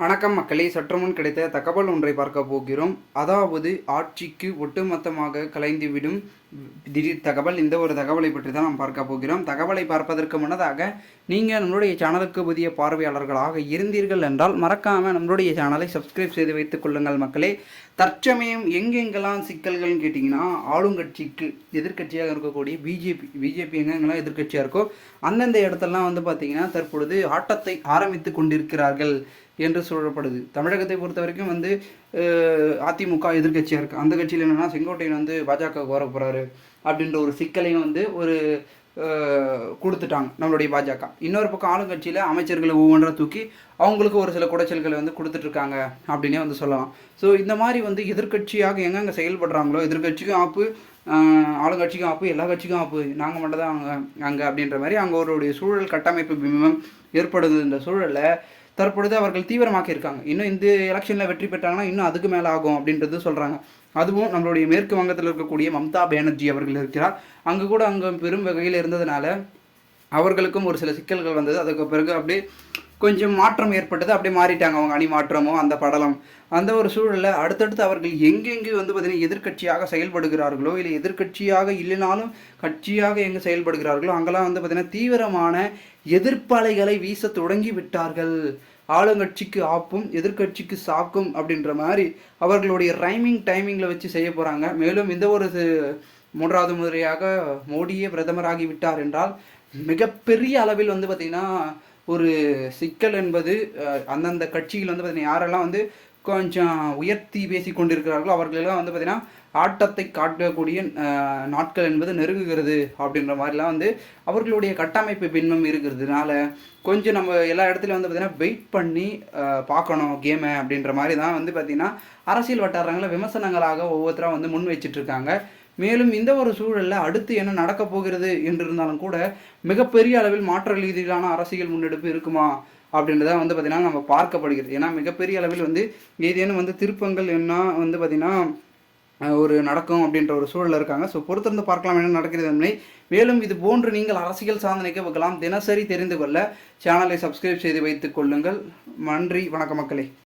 வணக்கம் மக்களே சற்று முன் கிடைத்த தகவல் ஒன்றை பார்க்க போகிறோம். அதாவது ஆட்சிக்கு ஒட்டுமொத்தமாக கலைந்துவிடும் திடீர் தகவல் இந்த ஒரு தகவலை பற்றி தான் நாம் பார்க்க போகிறோம். தகவலை பார்ப்பதற்கு முன்னதாக நீங்கள் நம்மளுடைய சேனலுக்கு புதிய பார்வையாளர்களாக இருந்தீர்கள் என்றால் மறக்காமல் நம்மளுடைய சேனலை சப்ஸ்கிரைப் செய்து வைத்துக் கொள்ளுங்கள் மக்களே. தற்சமயம் எங்கெங்கெல்லாம் சிக்கல்கள்னு கேட்டிங்கன்னா ஆளுங்கட்சிக்கு எதிர்க்கட்சியாக இருக்கக்கூடிய பிஜேபி பிஜேபி எங்கெங்கெல்லாம் எதிர்க்கட்சியாக இருக்கோ அந்தந்த இடத்தெல்லாம் வந்து பார்த்திங்கன்னா தற்பொழுது ஆட்டத்தை ஆரம்பித்து கொண்டிருக்கிறார்கள் என்று சொல்லப்படுது. தமிழகத்தை பொறுத்த வரைக்கும் வந்து அதிமுக எதிர்க்கட்சியாக இருக்குது அந்த கட்சியில் என்னென்னா செங்கோட்டையன் வந்து பாஜக வர போகிறாரு அப்படின்ற ஒரு சிக்கலையும் வந்து ஒரு கொடுத்துட்டாங்க நம்மளுடைய பாஜக. இன்னொரு பக்கம் ஆளுங்கட்சியில் அமைச்சர்களை ஒவ்வொன்றா தூக்கி அவங்களுக்கு ஒரு சில குடைச்சல்களை வந்து கொடுத்துட்ருக்காங்க அப்படின்னே வந்து சொல்லலாம். ஸோ இந்த மாதிரி வந்து எதிர்க்கட்சியாக எங்கெங்கே செயல்படுறாங்களோ எதிர்க்கட்சிக்கும் ஆப்பு ஆளுங்கட்சிக்கும் ஆப்பு எல்லா கட்சிக்கும் ஆப்பு நாங்கள் மட்டும் தான் அங்கே அங்கே அப்படின்ற மாதிரி அங்கே அவருடைய சூழல் கட்டமைப்பு பிம்பம் ஏற்படுது. இந்த சூழலை தற்பொழுது அவர்கள் தீவிரமாக்கி இருக்காங்க இன்னும் இந்த எலெக்ஷனில் வெற்றி பெற்றாங்கன்னா இன்னும் அதுக்கு மேலே ஆகும் அப்படின்றது சொல்கிறாங்க அதுவும் நம்மளுடைய மேற்கு வங்கத்தில் இருக்கக்கூடிய மம்தா பேனர்ஜி அவர்கள் இருக்கிறார். அங்கே கூட அங்கே பெரும் வகையில் இருந்ததுனால அவர்களுக்கும் ஒரு சில சிக்கல்கள் வந்தது. அதுக்கு பிறகு அப்படியே கொஞ்சம் மாற்றம் ஏற்பட்டது. அப்படியே மாறிட்டாங்க அவங்க. அணி மாற்றமோ அந்த படலம். அந்த ஒரு சூழலில் அடுத்தடுத்து அவர்கள் எங்கெங்கே வந்து பார்த்தீங்கன்னா எதிர்க்கட்சியாக செயல்படுகிறார்களோ இல்லை எதிர்க்கட்சியாக இல்லைனாலும் கட்சியாக எங்கே செயல்படுகிறார்களோ அங்கெல்லாம் வந்து பார்த்தீங்கன்னா தீவிரமான எதிர்ப்பலைகளை வீச தொடங்கி விட்டார்கள். ஆளுங்கட்சிக்கு ஆப்பும் எதிர்க்கட்சிக்கு சாக்கும் அப்படின்ற மாதிரி அவர்களுடைய ரைமிங் டைமிங்கில் வச்சு செய்ய போகிறாங்க மேலும் இந்த ஒரு மூன்றாவது முறையாக மோடியே பிரதமராகி விட்டார் என்றால் மிகப்பெரிய அளவில் வந்து பார்த்திங்கன்னா ஒரு சிக்கல் என்பது அந்தந்த கட்சிகள் வந்து பார்த்திங்கன்னா யாரெல்லாம் வந்து கொஞ்சம் உயர்த்தி பேசி கொண்டிருக்கிறார்களோ அவர்களெல்லாம் வந்து பார்த்திங்கன்னா ஆட்டத்தை காட்டக்கூடிய நாட்கள் என்பது நெருங்குகிறது அப்படின்ற மாதிரிலாம் வந்து அவர்களுடைய கட்டமைப்பு பின்பம் இருக்கிறதுனால கொஞ்சம் நம்ம எல்லா இடத்துலையும் வந்து பார்த்திங்கன்னா வெயிட் பண்ணி பார்க்கணும் கேமை அப்படின்ற மாதிரி தான் வந்து பார்த்திங்கன்னா அரசியல் வட்டாரங்களில் விமர்சனங்களாக ஒவ்வொருத்தராக வந்து முன் வச்சிட்ருக்காங்க. மேலும் இந்த ஒரு சூழலில் அடுத்து என்ன நடக்க போகிறது என்று இருந்தாலும் கூட மிகப்பெரிய அளவில் மாற்ற ரீதியிலான அரசியல் முன்னெடுப்பு இருக்குமா அப்படின்றத வந்து பார்த்திங்கன்னா நம்ம பார்க்கப்படுகிறது. ஏன்னா மிகப்பெரிய அளவில் வந்து ஏதேனும் வந்து திருப்பங்கள் என்ன வந்து பார்த்திங்கன்னா ஒரு நடக்கும் அப்படின்ற ஒரு சூழலில் இருக்காங்க. ஸோ பொறுத்திருந்து பார்க்கலாம் என்ன நடக்கிறது என்பதை. மேலும் இது போன்று நீங்கள் அரசியல் சாதனைக்கு வைக்கலாம் தினசரி தெரிந்து கொள்ள சேனலை சப்ஸ்கிரைப் செய்து வைத்துக் கொள்ளுங்கள். நன்றி. வணக்க மக்களே.